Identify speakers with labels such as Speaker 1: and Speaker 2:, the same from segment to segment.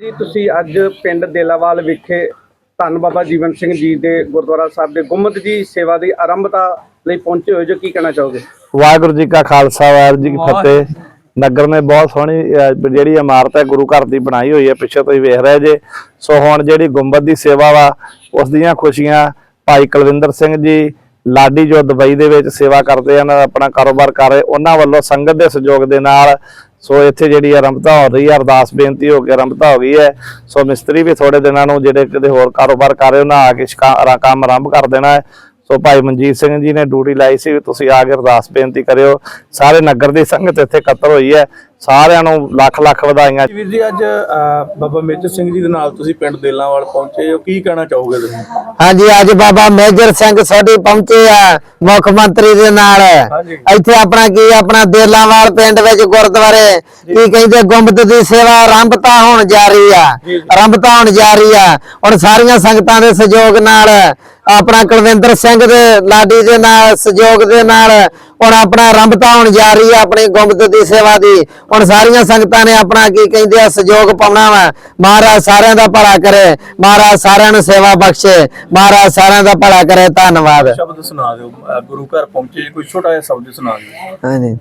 Speaker 1: ਜੀ ਤੁਸੀਂ ਅੱਜ ਪਿੰਡ ਦੇਲਾਵਾਲ ਵਿਖੇ ਧੰਨ ਬਾਬਾ ਜੀਵਨ ਸਿੰਘ ਜੀ ਦੇ ਗੁਰਦੁਆਰਾ ਸਾਹਿਬ ਦੇ ਗੁੰਮਤ ਜੀ ਸੇਵਾ ਦੀ ਆਰੰਭਤਾ ਲਈ ਪਹੁੰਚੇ ਹੋਏ ਜੋ ਕੀ ਕਹਿਣਾ ਚਾਹੋਗੇ?
Speaker 2: ਵਾਹਿਗੁਰੂ ਜੀ ਕਾ ਖਾਲਸਾ ਵਾਹਿਗੁਰੂ ਜੀ ਕੀ ਫਤਿਹ। ਨਗਰ ਨੇ ਬਹੁਤ ਸੋਹਣੀ ਜਿਹੜੀ ਇਮਾਰਤ ਹੈ ਗੁਰੂ ਘਰ ਦੀ ਬਣਾਈ ਹੋਈ ਹੈ ਪਿੱਛੇ ਤੁਸੀਂ ਵੇਖ ਰਹੇ ਜੇ। ਸੋ ਹੁਣ ਜਿਹੜੀ ਗੁੰਬਦ ਦੀ ਸੇਵਾ ਵਾ ਉਸ ਦੀਆਂ ਖੁਸ਼ੀਆਂ ਭਾਈ ਕੁਲਵਿੰਦਰ ਸਿੰਘ ਜੀ ਲਾਡੀ ਜੋ ਦੁਬਈ ਦੇ ਵਿੱਚ ਸੇਵਾ ਕਰਦੇ ਹਨ ਆਪਣਾ ਕਾਰੋਬਾਰ ਕਰ ਰਹੇ ਉਹਨਾਂ ਵੱਲੋਂ ਸੰਗਤ ਦੇ ਸਹਿਯੋਗ ਦੇ ਨਾਲ ਸੋ ਇੱਥੇ ਜਿਹੜੀ ਆਰੰਭਤਾ ਹੋ ਰਹੀ ਹੈ ਅਰਦਾਸ ਬੇਨਤੀ ਹੋ ਕੇ ਆਰੰਭਤਾ ਹੋ ਗਈ ਹੈ। ਸੋ ਮਿਸਤਰੀ ਵੀ ਥੋੜੇ ਦਿਨਾਂ ਨੂੰ ਜਿਹੜੇ ਕਿਤੇ ਹੋਰ ਕਾਰੋਬਾਰ ਕਰ ਰਹੇ ਉਹਨਾਂ ਆ ਕੇ ਸ਼ਿਕਾ- ਕੰਮ ਆਰੰਭ ਕਰ ਦੇਣਾ ਹੈ। ਸੋ ਭਾਈ ਮਨਜੀਤ ਸਿੰਘ ਜੀ ਨੇ ਡਿਊਟੀ ਲਾਈ ਸੀ, ਵੀ ਤੁਸੀਂ ਆ ਕੇ ਅਰਦਾਸ ਬੇਨਤੀ ਕਰਿਓ। ਸਾਰੇ ਨਗਰ ਦੀ ਸੰਗਤ ਇੱਥੇ ਇਕੱਤਰ ਹੋਈ ਹੈ। ਸਾਰਿਆਂ ਨੂੰ ਲੱਖ ਲੱਖ ਵਧਾਈਆਂ।
Speaker 3: ਵੀਰ ਜੀ ਅੱਜ ਬਾਬਾ ਮੇਜਰ ਸਿੰਘ ਜੀ ਦੇ ਨਾਲ ਤੁਸੀਂ ਪਿੰਡ ਦੇਲਾਂਵਾਲ ਪਹੁੰਚੇ ਹੋ। ਕੀ ਕਹਿਣਾ ਚਾਹੋਗੇ ਤੁਸੀਂ?
Speaker 4: ਹਾਂਜੀ ਅੱਜ ਬਾਬਾ ਮੇਜਰ ਸਿੰਘ ਸੋਢੀ ਪਹੁੰਚੇ ਆ ਮੁੱਖ ਮੰਤਰੀ ਦੇ ਨਾਲ। ਇੱਥੇ ਆਪਣਾ ਕੀ ਆਪਣਾ ਦੇਲਾਂਵਾਲ ਪਿੰਡ ਵਿੱਚ ਗੁਰਦੁਆਰੇ ਕੀ ਕਹਿੰਦੇ ਗੁੰਬਦ ਦੀ ਸੇਵਾ ਆਰੰਭਤਾ ਹੋਣ ਜਾ ਰਹੀ ਆ। ਆਰੰਭਤਾ ਹੋਣ ਜਾ ਰਹੀ ਆ। ਹੁਣ ਸਾਰੀਆਂ ਸੰਗਤਾਂ ਦੇ ਸਹਿਯੋਗ ਨਾਲ ਆਪਣਾ ਕੁਲਵਿੰਦਰ ਸਿੰਘ ਦੇ ਲਾਡੀ ਦੇ ਨਾਲ ਸਹਿਯੋਗ ਦੇ ਨਾਲ ਹੁਣ ਆਪਣਾ ਆਰੰਭਤਾ ਹੋਣ ਜਾ ਰਹੀ ਆ ਆਪਣੀ ਗੁੰਬਦ ਦੀ ਸੇਵਾ ਦੀ। ਹੁਣ ਸਾਰੀਆਂ ਸੰਗਤਾਂ ਨੇ ਆਪਣਾ ਕੀ ਕਹਿੰਦੇ ਆ ਸਹਿਯੋਗ ਪਾਉਣਾ ਵਾ। ਮਹਾਰਾਜ ਸਾਰਿਆਂ ਦਾ ਭਲਾ ਕਰੇ ਮਹਾਰਾਜ ਸਾਰਿਆਂ ਨੂੰ ਸੇਵਾ ਬਖਸ਼ੇ ਮਹਾਰਾਜ ਸਾਰਿਆਂ ਦਾ ਭਲਾ ਕਰੇ। ਧੰਨਵਾਦ।
Speaker 3: ਸ਼ਬਦ ਸੁਣਾ ਦਿਓ ਗੁਰੂ ਘਰ ਪਹੁੰਚੇ ਕੋਈ ਛੋਟਾ ਜਿਹਾ ਸ਼ਬਦ ਸੁਣਾ ਦਿਓ।
Speaker 4: ਹਾਂਜੀ।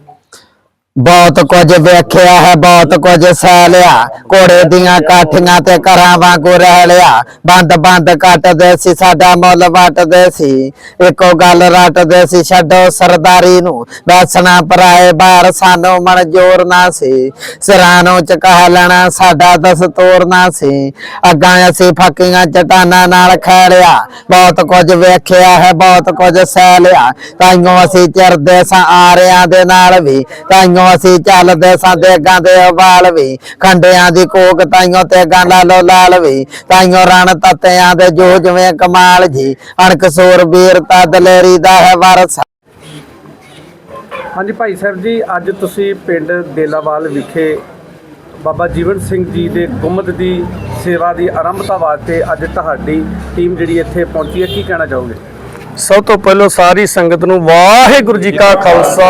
Speaker 4: ਬਹੁਤ ਕੁਝ ਵੇਖਿਆ ਹੈ, ਬਹੁਤ ਕੁਝ ਸਹਿ ਲਿਆ। ਘੋੜੇ ਦੀਆਂ ਕਾਠੀਆਂ ਤੇ ਘਰਾਂ ਵਾਂਗੂ ਰਹਿ ਲਿਆ। ਬੰਦ ਬੰਦ ਕੱਟਦੇ ਸੀ, ਸਾਡਾ ਮੁੱਲ ਵੱਟਦੇ ਸੀ। ਇੱਕੋ ਗੱਲ ਰੱਟਦੇ ਸੀ, ਛੱਡੋ ਸਰਦਾਰੀ ਨੂੰ। ਵੈਸਣਾ ਪਰਾਏ ਬਾਹਰ, ਸਾਨੂੰ ਮਨਜ਼ੂਰ ਨਾ ਸੀ। ਸਿਰਾਂ ਨੂੰ ਚਕਾ ਲੈਣਾ, ਸਾਡਾ ਦਸਤੂਰ ਨਾ ਸੀ। ਅੱਗਾਂ ਅਸੀਂ ਫੱਕੀਆਂ ਚਟਾਨਾਂ ਨਾਲ ਖੈੜਿਆ ਬਹੁਤ ਕੁਝ ਵੇਖਿਆ ਹੈ, ਬਹੁਤ ਕੁਝ ਸਹਿ ਲਿਆ। ਤਾਈਓ ਅਸੀਂ ਚਰਦੇ ਸਾਂ, ਆਰਿਆਂ ਦੇ ਨਾਲ ਵੀ। ਤਾਈਓ ਅਸੀਂ ਚੱਲਦੇ ਸਾਂ ਦੇਗਾਂ ਦੇ ਵਾਲ ਵੀ, ਖੰਡਿਆਂ ਦੀ ਕੋਕ ਤਾਈਓ ਤੇ ਗਾਂ ਲਾਲੋ ਲਾਲ ਵੀ, ਤਾਈਓ ਰਣ ਤੱਤਿਆਂ ਦੇ ਜੂਝਵੇਂ ਕਮਾਲ ਜੀ ਅਣਕਸੂਰ ਵੀਰਤਾ ਦਲੇਰੀ ਦਾ ਹੈ ਵਾਰਸ।
Speaker 1: ਹਾਂਜੀ ਭਾਈ ਸਾਹਿਬ ਜੀ, ਅੱਜ ਤੁਸੀਂ ਪਿੰਡ ਦੇਲਾਵਾਲ ਵਿਖੇ ਬਾਬਾ ਜੀਵਨ ਸਿੰਘ ਜੀ ਦੇ ਗੁੰਮਤ ਦੀ ਸੇਵਾ ਦੀ ਆਰੰਭਤਾ ਵਾਸਤੇ ਅੱਜ ਤੁਹਾਡੀ ਟੀਮ ਜਿਹੜੀ ਇੱਥੇ ਪਹੁੰਚੀ ਹੈ, ਕੀ ਕਹਿਣਾ ਚਾਹੋਗੇ?
Speaker 5: ਸਭ ਤੋਂ ਪਹਿਲਾਂ ਸਾਰੀ ਸੰਗਤ ਨੂੰ ਵਾਹਿਗੁਰੂ ਜੀ ਕਾ ਖਾਲਸਾ,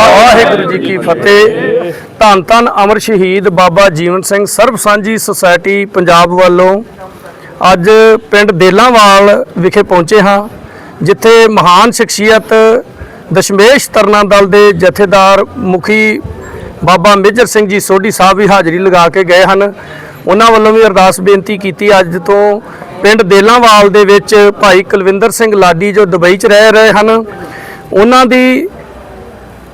Speaker 5: ਵਾਹਿਗੁਰੂ ਜੀ ਕੀ ਫਤਿਹ। ਧੰਨ ਧੰਨ ਅਮਰ ਸ਼ਹੀਦ ਬਾਬਾ ਜੀਵਨ ਸਿੰਘ ਸਰਬ ਸਾਂਝੀ ਸੁਸਾਇਟੀ ਪੰਜਾਬ ਵੱਲੋਂ ਅੱਜ ਪਿੰਡ ਦੇਲਾਂਵਾਲ ਵਿਖੇ ਪਹੁੰਚੇ ਹਾਂ, ਜਿੱਥੇ ਮਹਾਨ ਸ਼ਖਸੀਅਤ ਦਸ਼ਮੇਸ਼ ਤਰਨਾ ਦਲ ਦੇ ਜਥੇਦਾਰ ਮੁਖੀ ਬਾਬਾ ਮੇਜਰ ਸਿੰਘ ਜੀ ਸੋਢੀ ਸਾਹਿਬ ਵੀ ਹਾਜ਼ਰੀ ਲਗਾ ਕੇ ਗਏ ਹਨ। ਉਹਨਾਂ ਵੱਲੋਂ ਵੀ ਅਰਦਾਸ ਬੇਨਤੀ ਕੀਤੀ ਅੱਜ ਤੋਂ ਪਿੰਡ ਦੇਲਾਂਵਾਲ ਦੇ ਵਿੱਚ ਭਾਈ ਕੁਲਵਿੰਦਰ ਸਿੰਘ ਲਾਡੀ ਜੋ ਦੁਬਈ 'ਚ ਰਹਿ ਰਹੇ ਹਨ, ਉਹਨਾਂ ਦੀ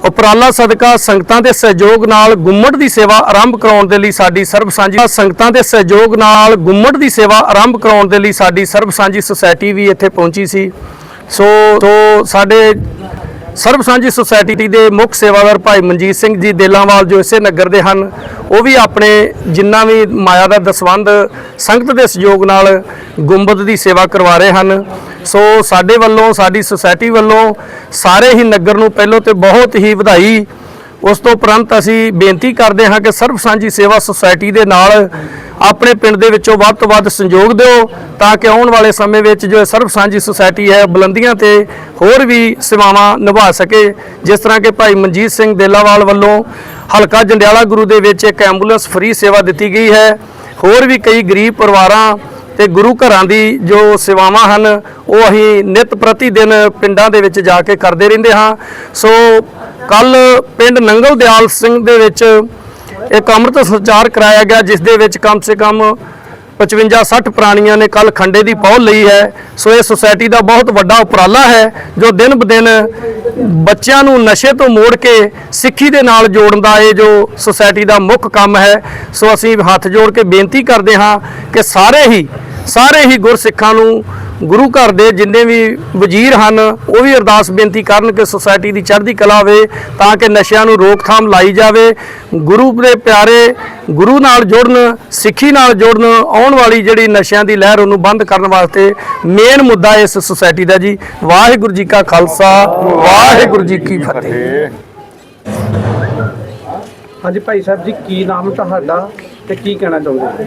Speaker 5: ਉਪਰਾਲਾ ਸਦਕਾ ਸੰਗਤਾਂ ਦੇ ਸਹਿਯੋਗ ਨਾਲ ਗੁੰਮਟ ਦੀ ਸੇਵਾ ਆਰੰਭ ਕਰਾਉਣ ਦੇ ਲਈ ਸਾਡੀ ਸਰਬ ਸਾਂਝੀ ਸੰਗਤਾਂ ਦੇ ਸਹਿਯੋਗ ਨਾਲ ਗੁੰਮਟ ਦੀ ਸੇਵਾ ਆਰੰਭ ਕਰਾਉਣ ਦੇ ਲਈ ਸਾਡੀ ਸਰਬ ਸਾਂਝੀ ਸੁਸਾਇਟੀ ਵੀ ਇੱਥੇ ਪਹੁੰਚੀ ਸੀ। ਸੋ ਸੋ ਸਾਡੇ ਸਰਬ ਸਾਂਝੀ ਸੁਸਾਇਟੀ ਦੇ ਮੁੱਖ ਸੇਵਾਦਾਰ ਭਾਈ ਮਨਜੀਤ ਸਿੰਘ ਜੀ ਦੇਲਾਂਵਾਲ ਜੋ ਇਸੇ ਨਗਰ ਦੇ ਹਨ, ਉਹ ਵੀ ਆਪਣੇ ਜਿੰਨਾ ਵੀ ਮਾਇਆ ਦਾ ਦਸਵੰਦ ਸੰਗਤ ਦੇ ਸਹਿਯੋਗ ਨਾਲ ਗੁੰਬਦ ਦੀ ਸੇਵਾ ਕਰਵਾ ਰਹੇ ਹਨ। ਸੋ ਸਾਡੇ ਵੱਲੋਂ, ਸਾਡੀ ਸੁਸਾਇਟੀ ਵੱਲੋਂ ਸਾਰੇ ਹੀ ਨਗਰ ਨੂੰ ਪਹਿਲੋਂ ਤੇ ਬਹੁਤ ਹੀ ਵਧਾਈ ਉਸ ਤੋਂ ਉਪਰੰਤ ਅਸੀਂ ਬੇਨਤੀ ਕਰਦੇ ਹਾਂ ਕਿ ਸਰਬ ਸਾਂਝੀ ਸੇਵਾ ਸੁਸਾਇਟੀ ਦੇ ਨਾਲ ਆਪਣੇ ਪਿੰਡ ਦੇ ਵਿੱਚੋਂ ਵੱਧ ਤੋਂ ਵੱਧ ਸੰਯੋਗ ਦਿਓ ਤਾਂ ਕਿ ਆਉਣ ਵਾਲੇ ਸਮੇਂ ਵਿੱਚ ਜੋ ਸਰਬ ਸਾਂਝੀ ਸੁਸਾਇਟੀ ਹੈ ਬੁਲੰਦੀਆਂ ਤੇ ਹੋਰ ਵੀ ਸੇਵਾਵਾਂ ਨਿਭਾ ਸਕੇ, ਜਿਸ ਤਰ੍ਹਾਂ ਕਿ ਭਾਈ ਮਨਜੀਤ ਸਿੰਘ ਦੇਲਾਵਾਲ ਵੱਲੋਂ ਹਲਕਾ ਜੰਡਿਆਲਾ ਗੁਰੂ ਦੇ ਵਿੱਚ ਇੱਕ ਐਂਬੂਲੈਂਸ ਫ੍ਰੀ ਸੇਵਾ ਦਿੱਤੀ ਗਈ ਹੈ। ਹੋਰ ਵੀ ਕਈ ਗਰੀਬ ਪਰਿਵਾਰਾਂ ਤੇ ਗੁਰੂ ਘਰਾਂ ਦੀ ਜੋ ਸੇਵਾਵਾਂ ਹਨ, ਉਹ ਅਸੀਂ ਨਿਤ ਪ੍ਰਤੀ ਦਿਨ ਪਿੰਡਾਂ ਦੇ ਵਿੱਚ ਜਾ ਕੇ ਕਰਦੇ ਰਹਿੰਦੇ ਹਾਂ। ਸੋ ਕੱਲ ਪਿੰਡ ਨੰਗਲ ਦਿਆਲ ਸਿੰਘ ਦੇ ਵਿੱਚ ਇੱਕ ਅੰਮ੍ਰਿਤ ਸੰਚਾਰ ਕਰਾਇਆ ਗਿਆ, ਜਿਸ ਦੇ ਵਿੱਚ ਕਮ ਸੇ ਕਮ 55 60 ਪ੍ਰਾਣੀਆਂ ਨੇ ਕੱਲ ਖੰਡੇ ਦੀ ਪਹੁਲ ਲਈ ਹੈ। ਸੋ ਇਹ ਸੁਸਾਇਟੀ ਦਾ ਬਹੁਤ ਵੱਡਾ ਉਪਰਾਲਾ ਹੈ, ਜੋ ਦਿਨ ਬਦਿਨ ਬੱਚਿਆਂ ਨੂੰ ਨਸ਼ੇ ਤੋਂ ਮੋੜ ਕੇ ਸਿੱਖੀ ਦੇ ਨਾਲ ਜੋੜਨ ਦਾ ਇਹ ਜੋ ਸੁਸਾਇਟੀ ਦਾ ਮੁੱਖ ਕੰਮ ਹੈ। ਸੋ ਅਸੀਂ ਹੱਥ ਜੋੜ ਕੇ ਬੇਨਤੀ ਕਰਦੇ ਹਾਂ ਕਿ ਸਾਰੇ ਹੀ ਸਾਰੇ ਹੀ ਗੁਰਸਿੱਖਾਂ ਨੂੰ ਗੁਰੂ ਘਰ ਦੇ ਜਿੰਨੇ ਵੀ ਵਜ਼ੀਰ ਹਨ, ਉਹ ਵੀ ਅਰਦਾਸ ਬੇਨਤੀ ਕਰਨ ਕਿ ਸੁਸਾਇਟੀ ਦੀ ਚੜ੍ਹਦੀ ਕਲਾ ਹੋਵੇ ਤਾਂ ਕਿ ਨਸ਼ਿਆਂ ਨੂੰ ਰੋਕਥਾਮ ਲਾਈ ਜਾਵੇ। ਗੁਰੂ ਦੇ ਪਿਆਰੇ ਗੁਰੂ ਨਾਲ ਜੁੜਨ, ਸਿੱਖੀ ਨਾਲ ਜੁੜਨ, ਆਉਣ ਵਾਲੀ ਜਿਹੜੀ ਨਸ਼ਿਆਂ ਦੀ ਲਹਿਰ ਉਹਨੂੰ ਬੰਦ ਕਰਨ ਵਾਸਤੇ ਮੇਨ ਮੁੱਦਾ ਇਸ ਸੁਸਾਇਟੀ ਦਾ ਜੀ। ਵਾਹਿਗੁਰੂ ਜੀ ਕਾ ਖਾਲਸਾ, ਵਾਹਿਗੁਰੂ ਜੀ ਕੀ ਫਤਿਹ।
Speaker 1: ਹਾਂਜੀ ਭਾਈ ਸਾਹਿਬ ਜੀ, ਕੀ ਨਾਮ ਤੁਹਾਡਾ? ਤੇ ਕੀ ਕਹਿਣਾ ਚਾਹੋਗੇ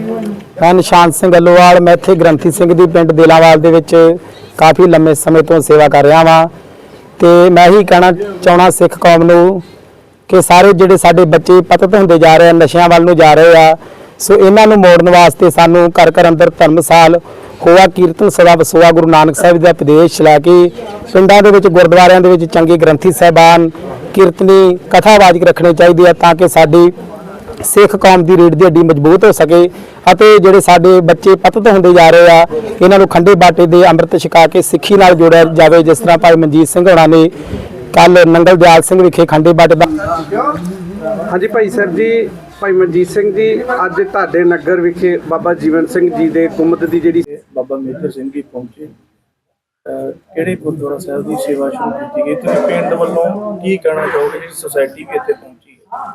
Speaker 2: ਮੈਂ ਨਿਸ਼ਾਨ ਸਿੰਘ ਅਲੋਵਾਲ, ਮੈਂ ਇੱਥੇ ਗ੍ਰੰਥੀ ਸਿੰਘ ਦੀ ਪਿੰਡ ਦੇਲਾਵਾਲ ਦੇ ਵਿੱਚ ਕਾਫੀ ਲੰਮੇ ਸਮੇਂ ਤੋਂ ਸੇਵਾ ਕਰ ਰਿਹਾ ਵਾਂ। ਤੇ ਮੈਂ ਹੀ ਕਹਿਣਾ ਚਾਹਣਾ ਸਿੱਖ ਕੌਮ ਨੂੰ ਕਿ ਸਾਰੇ ਜਿਹੜੇ ਸਾਡੇ ਬੱਚੇ ਪਤਤ ਹੁੰਦੇ ਜਾ ਰਹੇ ਆ, ਨਸ਼ਿਆਂ ਵੱਲ ਨੂੰ ਜਾ ਰਹੇ ਆ,
Speaker 6: ਸੋ ਇਹਨਾਂ ਨੂੰ ਮੋੜਨ ਵਾਸਤੇ ਸਾਨੂੰ ਘਰ ਘਰ ਅੰਦਰ ਧਰਮਸਾਲ ਹੋਆ ਕੀਰਤਨ ਸਦਾ ਵਸੋਆ ਗੁਰੂ ਨਾਨਕ ਸਾਹਿਬ ਦਾ ਉਪਦੇਸ਼ ਲੈ ਕੇ ਪਿੰਡਾਂ ਦੇ ਵਿੱਚ, ਗੁਰਦੁਆਰਿਆਂ ਦੇ ਵਿੱਚ ਚੰਗੇ ਗ੍ਰੰਥੀ ਸਾਹਿਬਾਨ ਕੀਰਤਨੀ ਕਥਾਵਾਚਕ ਰੱਖਣੇ ਚਾਹੀਦੇ ਆ ਤਾਂ ਕਿ ਸਾਡੀ ਸਿੱਖ ਕੌਮ ਦੀ ਰੀੜ ਦੀ ਹੱਡੀ ਮਜ਼ਬੂਤ ਹੋ ਸਕੇ ਅਤੇ ਜਿਹੜੇ ਸਾਡੇ ਬੱਚੇ ਪਤਤ ਹੁੰਦੇ ਜਾ ਰਹੇ ਆ ਇਹਨਾਂ ਨੂੰ ਖੰਡੇ ਬਾਟੇ ਦੇ ਅੰਮ੍ਰਿਤ ਛਕਾ ਕੇ ਸਿੱਖੀ ਨਾਲ ਜੋੜਿਆ ਜਾਵੇ ਜਿਸ ਤਰ੍ਹਾਂ ਭਾਈ ਮਨਜੀਤ ਸਿੰਘ ਹੋਣਾ ਨੇ ਕੱਲ ਨੰਗਲ ਦਿਆਲ ਸਿੰਘ ਵਿਖੇ ਖੰਡੇ ਬਾਟੇ ਦਾ
Speaker 1: ਹਾਂਜੀ ਭਾਈ ਸਾਹਿਬ ਜੀ ਭਾਈ ਮਨਜੀਤ ਸਿੰਘ ਜੀ ਅੱਜ ਤੁਹਾਡੇ ਨਗਰ ਵਿਖੇ ਬਾਬਾ ਜੀਵਨ ਸਿੰਘ ਜੀ ਦੇ ਗੁੰਮਤ ਦੀ ਜਿਹੜੀ
Speaker 3: ਬਾਬਾ ਮੇਜਰ ਸਿੰਘ ਜੀ ਪਹੁੰਚੇ। ਕਿਹੜੇ ਗੁਰਦੁਆਰਾ ਸਾਹਿਬ ਦੀ ਸੇਵਾ ਸ਼ੁਰੂ ਕੀਤੀ ਗਈ ਤੁਸੀਂ ਪਿੰਡ ਵੱਲੋਂ ਕੀ ਕਹਿਣਾ ਚਾਹੋਗੇ ਜਿਹੜੀ ਸੁਸਾਇਟੀ ਵੀ ਇੱਥੇ ਪਹੁੰਚੀ ਹੈ?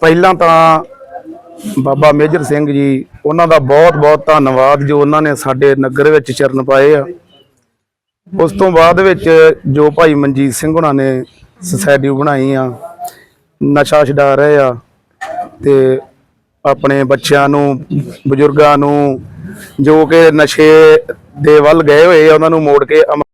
Speaker 7: ਪਹਿਲਾਂ ਤਾਂ ਬਾਬਾ ਮੇਜਰ ਸਿੰਘ ਜੀ, ਉਹਨਾਂ ਦਾ ਬਹੁਤ ਬਹੁਤ ਧੰਨਵਾਦ ਜੋ ਉਹਨਾਂ ਨੇ ਸਾਡੇ ਨਗਰ ਵਿੱਚ ਚਰਨ ਪਾਏ ਆ। ਉਸ ਤੋਂ ਬਾਅਦ ਵਿੱਚ ਜੋ ਭਾਈ ਮਨਜੀਤ ਸਿੰਘ ਉਹਨਾਂ ਨੇ ਸੁਸਾਇਟੀ ਬਣਾਈ ਆ, ਨਸ਼ਾ ਛਡਾ ਰਹੇ ਆ ਤੇ ਆਪਣੇ ਬੱਚਿਆਂ ਨੂੰ, ਬਜ਼ੁਰਗਾਂ ਨੂੰ ਜੋ ਕਿ ਨਸ਼ੇ ਦੇ ਵੱਲ ਗਏ ਹੋਏ ਆ, ਉਹਨਾਂ ਨੂੰ ਮੋੜ ਕੇ ਅਮ-